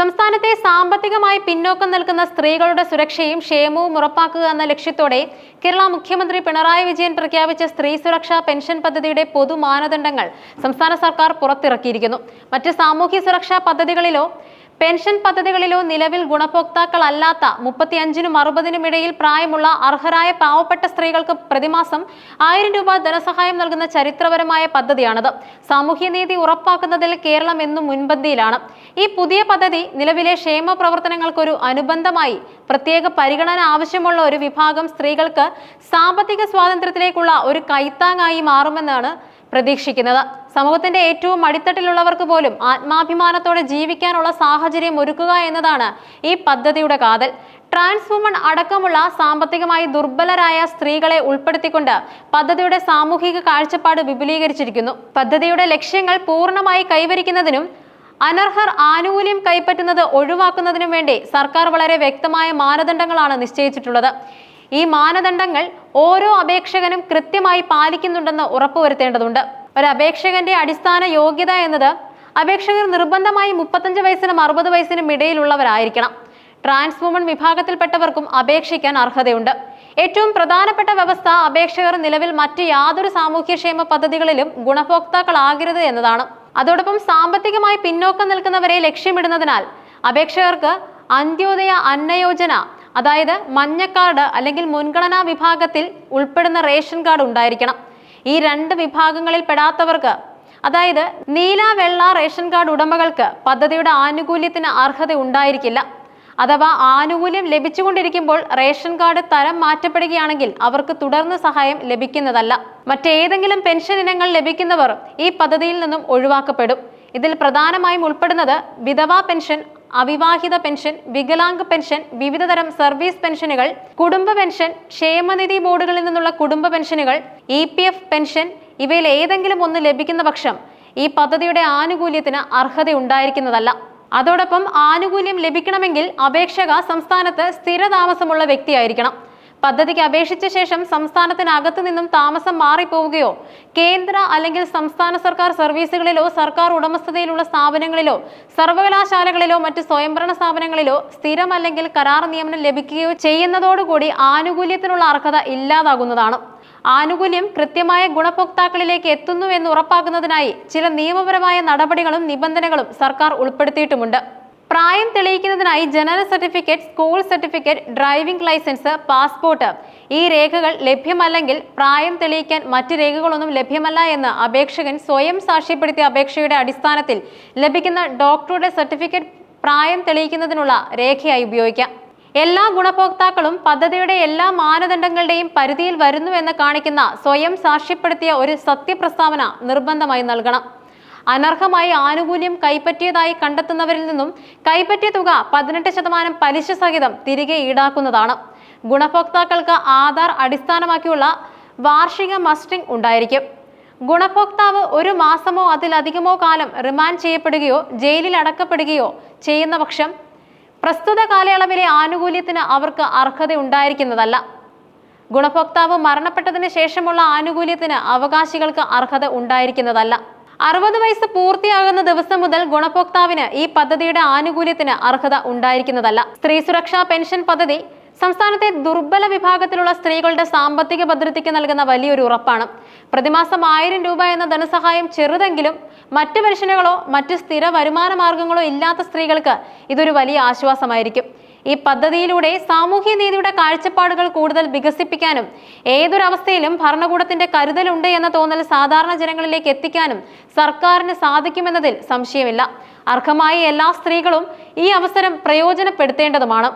സംസ്ഥാനത്തെ സാമ്പത്തികമായി പിന്നോക്കം നിൽക്കുന്ന സ്ത്രീകളുടെ സുരക്ഷയും ക്ഷേമവും ഉറപ്പാക്കുക എന്ന ലക്ഷ്യത്തോടെ കേരള മുഖ്യമന്ത്രി പിണറായി വിജയൻ പ്രഖ്യാപിച്ച സ്ത്രീ സുരക്ഷാ പെൻഷൻ പദ്ധതിയുടെ പൊതു മാനദണ്ഡങ്ങൾ സംസ്ഥാന സർക്കാർ പുറത്തിറക്കിയിരിക്കുന്നു. മറ്റ് സാമൂഹ്യ സുരക്ഷാ പദ്ധതികളിലോ പെൻഷൻ പദ്ധതികളിലോ നിലവിൽ ഗുണഭോക്താക്കളല്ലാത്ത മുപ്പത്തിയഞ്ചിനും അറുപതിനും ഇടയിൽ പ്രായമുള്ള അർഹരായ പാവപ്പെട്ട സ്ത്രീകൾക്ക് പ്രതിമാസം ആയിരം രൂപ ധനസഹായം നൽകുന്ന ചരിത്രപരമായ പദ്ധതിയാണിത്. സാമൂഹ്യനീതി ഉറപ്പാക്കുന്നതിൽ കേരളം എന്നും മുൻപന്തിയിലാണ്. ഈ പുതിയ പദ്ധതി നിലവിലെ ക്ഷേമ പ്രവർത്തനങ്ങൾക്കൊരു അനുബന്ധമായി പ്രത്യേക പരിഗണന ആവശ്യമുള്ള ഒരു വിഭാഗം സ്ത്രീകൾക്ക് സാമ്പത്തിക സ്വാതന്ത്ര്യത്തിലേക്കുള്ള ഒരു കൈത്താങ്ങായി മാറുമെന്നാണ് പ്രതീക്ഷിക്കുന്നത്. സമൂഹത്തിന്റെ ഏറ്റവും അടിത്തട്ടിലുള്ളവർക്ക് പോലും ആത്മാഭിമാനത്തോടെ ജീവിക്കാനുള്ള സാഹചര്യം ഒരുക്കുക എന്നതാണ് ഈ പദ്ധതിയുടെ കാതൽ. ട്രാൻസ് വുമൺ അടക്കമുള്ള സാമ്പത്തികമായി ദുർബലരായ സ്ത്രീകളെ ഉൾപ്പെടുത്തിക്കൊണ്ട് പദ്ധതിയുടെ സാമൂഹിക കാഴ്ചപ്പാട് വിപുലീകരിച്ചിരിക്കുന്നു. പദ്ധതിയുടെ ലക്ഷ്യങ്ങൾ പൂർണമായി കൈവരിക്കുന്നതിനും അനർഹർ ആനുകൂല്യം കൈപ്പറ്റുന്നത് ഒഴിവാക്കുന്നതിനും വേണ്ടി സർക്കാർ വളരെ വ്യക്തമായ മാനദണ്ഡങ്ങളാണ് നിശ്ചയിച്ചിട്ടുള്ളത്. ഈ മാനദണ്ഡങ്ങൾ ഓരോ അപേക്ഷകനും കൃത്യമായി പാലിക്കുന്നുണ്ടെന്ന് ഉറപ്പുവരുത്തേണ്ടതുണ്ട്. ഒരു അപേക്ഷകന്റെ അടിസ്ഥാന യോഗ്യത എന്നത് അപേക്ഷകർ നിർബന്ധമായും മുപ്പത്തഞ്ച് വയസ്സിനും അറുപത് വയസ്സിനും ഇടയിലുള്ളവരായിരിക്കണം. ട്രാൻസ് വുമൺ വിഭാഗത്തിൽപ്പെട്ടവർക്കും അപേക്ഷിക്കാൻ അർഹതയുണ്ട്. ഏറ്റവും പ്രധാനപ്പെട്ട വ്യവസ്ഥ അപേക്ഷകർ നിലവിൽ മറ്റ് യാതൊരു സാമൂഹ്യക്ഷേമ പദ്ധതികളിലും ഗുണഭോക്താക്കളാകരുത് എന്നതാണ്. അതോടൊപ്പം സാമ്പത്തികമായി പിന്നോക്കം നിൽക്കുന്നവരെ ലക്ഷ്യമിടുന്നതിനാൽ അപേക്ഷകർക്ക് അന്ത്യോദയ അന്നയോജന അതായത് മഞ്ഞ കാർഡ് അല്ലെങ്കിൽ മുൻഗണനാ വിഭാഗത്തിൽ ഉൾപ്പെടുന്ന റേഷൻ കാർഡ് ഉണ്ടായിരിക്കണം. ഈ രണ്ട് വിഭാഗങ്ങളിൽ പെടാത്തവർക്ക് അതായത് നീല വെള്ള റേഷൻ കാർഡ് ഉടമകൾക്ക് പദ്ധതിയുടെ ആനുകൂല്യത്തിന് അർഹത ഉണ്ടായിരിക്കില്ല. അഥവാ ആനുകൂല്യം ലഭിച്ചുകൊണ്ടിരിക്കുമ്പോൾ റേഷൻ കാർഡ് തരം മാറ്റപ്പെടുകയാണെങ്കിൽ അവർക്ക് തുടർന്ന് സഹായം ലഭിക്കുന്നതല്ല. മറ്റേതെങ്കിലും പെൻഷൻ ഇനങ്ങൾ ലഭിക്കുന്നവർ ഈ പദ്ധതിയിൽ നിന്നും ഒഴിവാക്കപ്പെടും. ഇതിൽ പ്രധാനമായും ഉൾപ്പെടുന്നത് വിധവാ പെൻഷൻ അവിവാഹിത പെൻഷൻ വികലാംഗ പെൻഷൻ വിവിധതരം സർവീസ് പെൻഷനുകൾ കുടുംബ പെൻഷൻ ക്ഷേമനിധി ബോർഡുകളിൽ നിന്നുള്ള കുടുംബ പെൻഷനുകൾ ഇ പെൻഷൻ ഇവയിൽ ഏതെങ്കിലും ഒന്ന് ലഭിക്കുന്ന പക്ഷം ഈ പദ്ധതിയുടെ ആനുകൂല്യത്തിന് അർഹത ഉണ്ടായിരിക്കുന്നതല്ല അതോടൊപ്പം ആനുകൂല്യം ലഭിക്കണമെങ്കിൽ അപേക്ഷക സംസ്ഥാനത്ത് സ്ഥിരതാമസമുള്ള വ്യക്തിയായിരിക്കണം. പദ്ധതിക്ക് അപേക്ഷിച്ച ശേഷം സംസ്ഥാനത്തിനകത്തു നിന്നും താമസം മാറിപ്പോവുകയോ കേന്ദ്ര അല്ലെങ്കിൽ സംസ്ഥാന സർക്കാർ സർവീസുകളിലോ സർക്കാർ ഉടമസ്ഥതയിലുള്ള സ്ഥാപനങ്ങളിലോ സർവകലാശാലകളിലോ മറ്റ് സ്വയംഭരണ സ്ഥാപനങ്ങളിലോ സ്ഥിരം അല്ലെങ്കിൽ കരാർ നിയമനം ലഭിക്കുകയോ ചെയ്യുന്നതോടുകൂടി ആനുകൂല്യത്തിനുള്ള അർഹത ഇല്ലാതാകുന്നതാണ്. ആനുകൂല്യം കൃത്യമായ ഗുണഭോക്താക്കളിലേക്ക് എത്തുന്നു എന്ന് ഉറപ്പാക്കുന്നതിനായി ചില നിയമപരമായ നടപടികളും നിബന്ധനകളും സർക്കാർ ഉൾപ്പെടുത്തിയിട്ടുമുണ്ട്. പ്രായം തെളിയിക്കുന്നതിനായി ജനന certificate school certificate driving licence passport. ഈ രേഖകൾ ലഭ്യമല്ലെങ്കിൽ പ്രായം തെളിയിക്കാൻ മറ്റ് രേഖകളൊന്നും ലഭ്യമല്ല എന്ന് അപേക്ഷകൻ സ്വയം സാക്ഷ്യപ്പെടുത്തിയ അപേക്ഷയുടെ അടിസ്ഥാനത്തിൽ ലഭിക്കുന്ന ഡോക്ടറുടെ സർട്ടിഫിക്കറ്റ് പ്രായം തെളിയിക്കുന്നതിനുള്ള രേഖയായി ഉപയോഗിക്കാം. എല്ലാ ഗുണഭോക്താക്കളും പദ്ധതിയുടെ എല്ലാ മാനദണ്ഡങ്ങളുടെയും പരിധിയിൽ വരുന്നുവെന്ന് കാണിക്കുന്ന സ്വയം സാക്ഷ്യപ്പെടുത്തിയ ഒരു സത്യപ്രസ്താവന നിർബന്ധമായി നൽകണം. അനർഹമായി ആനുകൂല്യം കൈപ്പറ്റിയതായി കണ്ടെത്തുന്നവരിൽ നിന്നും കൈപ്പറ്റിയ തുക പതിനെട്ട് ശതമാനം പലിശ സഹിതം തിരികെ ഈടാക്കുന്നതാണ്. ഗുണഭോക്താക്കൾക്ക് ആധാർ അടിസ്ഥാനമാക്കിയുള്ള വാർഷിക മസ്റ്റിംഗ് ഉണ്ടായിരിക്കും. ഗുണഭോക്താവ് ഒരു മാസമോ അതിലധികമോ കാലം റിമാൻഡ് ചെയ്യപ്പെടുകയോ ജയിലിൽ അടക്കപ്പെടുകയോ ചെയ്യുന്ന പക്ഷം പ്രസ്തുത കാലയളവിലെ ആനുകൂല്യത്തിന് അവർക്ക് അർഹത ഉണ്ടായിരിക്കുന്നതല്ല. ഗുണഭോക്താവ് മരണപ്പെട്ടതിന് ശേഷമുള്ള ആനുകൂല്യത്തിന് അവകാശികൾക്ക് അർഹത ഉണ്ടായിരിക്കുന്നതല്ല. അറുപത് വയസ്സ് പൂർത്തിയാകുന്ന ദിവസം മുതൽ ഗുണഭോക്താവിന് ഈ പദ്ധതിയുടെ ആനുകൂല്യത്തിന് അർഹത ഉണ്ടായിരിക്കുന്നതല്ല. സ്ത്രീ സുരക്ഷാ പെൻഷൻ പദ്ധതി സംസ്ഥാനത്തെ ദുർബല വിഭാഗത്തിലുള്ള സ്ത്രീകളുടെ സാമ്പത്തിക ഭദ്രതയ്ക്ക് നൽകുന്ന വലിയൊരു ഉറപ്പാണ്. പ്രതിമാസം ആയിരം രൂപ എന്ന ധനസഹായം ചെറുതെങ്കിലും മറ്റ് പെൻഷനുകളോ മറ്റ് സ്ഥിര വരുമാന മാർഗങ്ങളോ ഇല്ലാത്ത സ്ത്രീകൾക്ക് ഇതൊരു വലിയ ആശ്വാസമായിരിക്കും. ഈ പദ്ധതിയിലൂടെ സാമൂഹ്യ നീതിയുടെ കാഴ്ചപ്പാടുകൾ കൂടുതൽ വികസിപ്പിക്കാനും ഏതൊരവസ്ഥയിലും ഭരണകൂടത്തിന്റെ കരുതലുണ്ട് എന്ന തോന്നൽ സാധാരണ ജനങ്ങളിലേക്ക് എത്തിക്കാനും സർക്കാരിന് സാധിക്കുമെന്നതിൽ സംശയമില്ല. അർഹമായ എല്ലാ സ്ത്രീകളും ഈ അവസരം പ്രയോജനപ്പെടുത്തേണ്ടതുമാണ്.